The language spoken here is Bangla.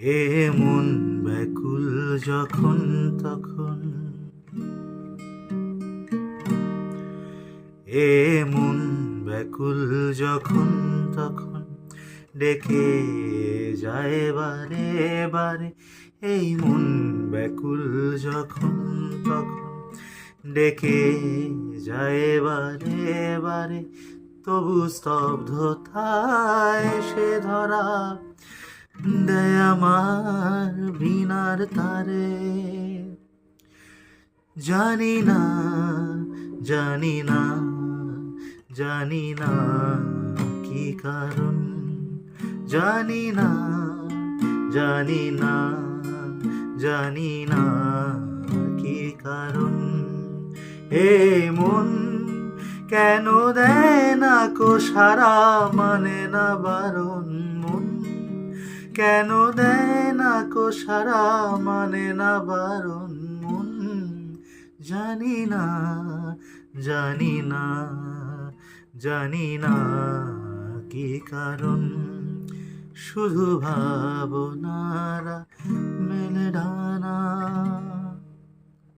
এ মন ব্যাকুল যখন তখন। এ মন ব্যাকুল যখন তখন। ডেকে যায় বারে বারে, এই মন ব্যাকুল যখন তখন। ডেকে যায় বারে বারে, তবু স্তব্ধতায় সে ধরা দেয় আমার বিনার তারে। জানি না জানি না জানি না কি কারণ। জানি না জানি না জানি না কি কারণ। হে মন কেন দেয় না কো সারা মানে না বারণ? কেন দেয় না কো সারা মানে না বারণ মন? জানি না জানি না জানি না কি কারণ। শুধু ভাবনারা মেলে ডানা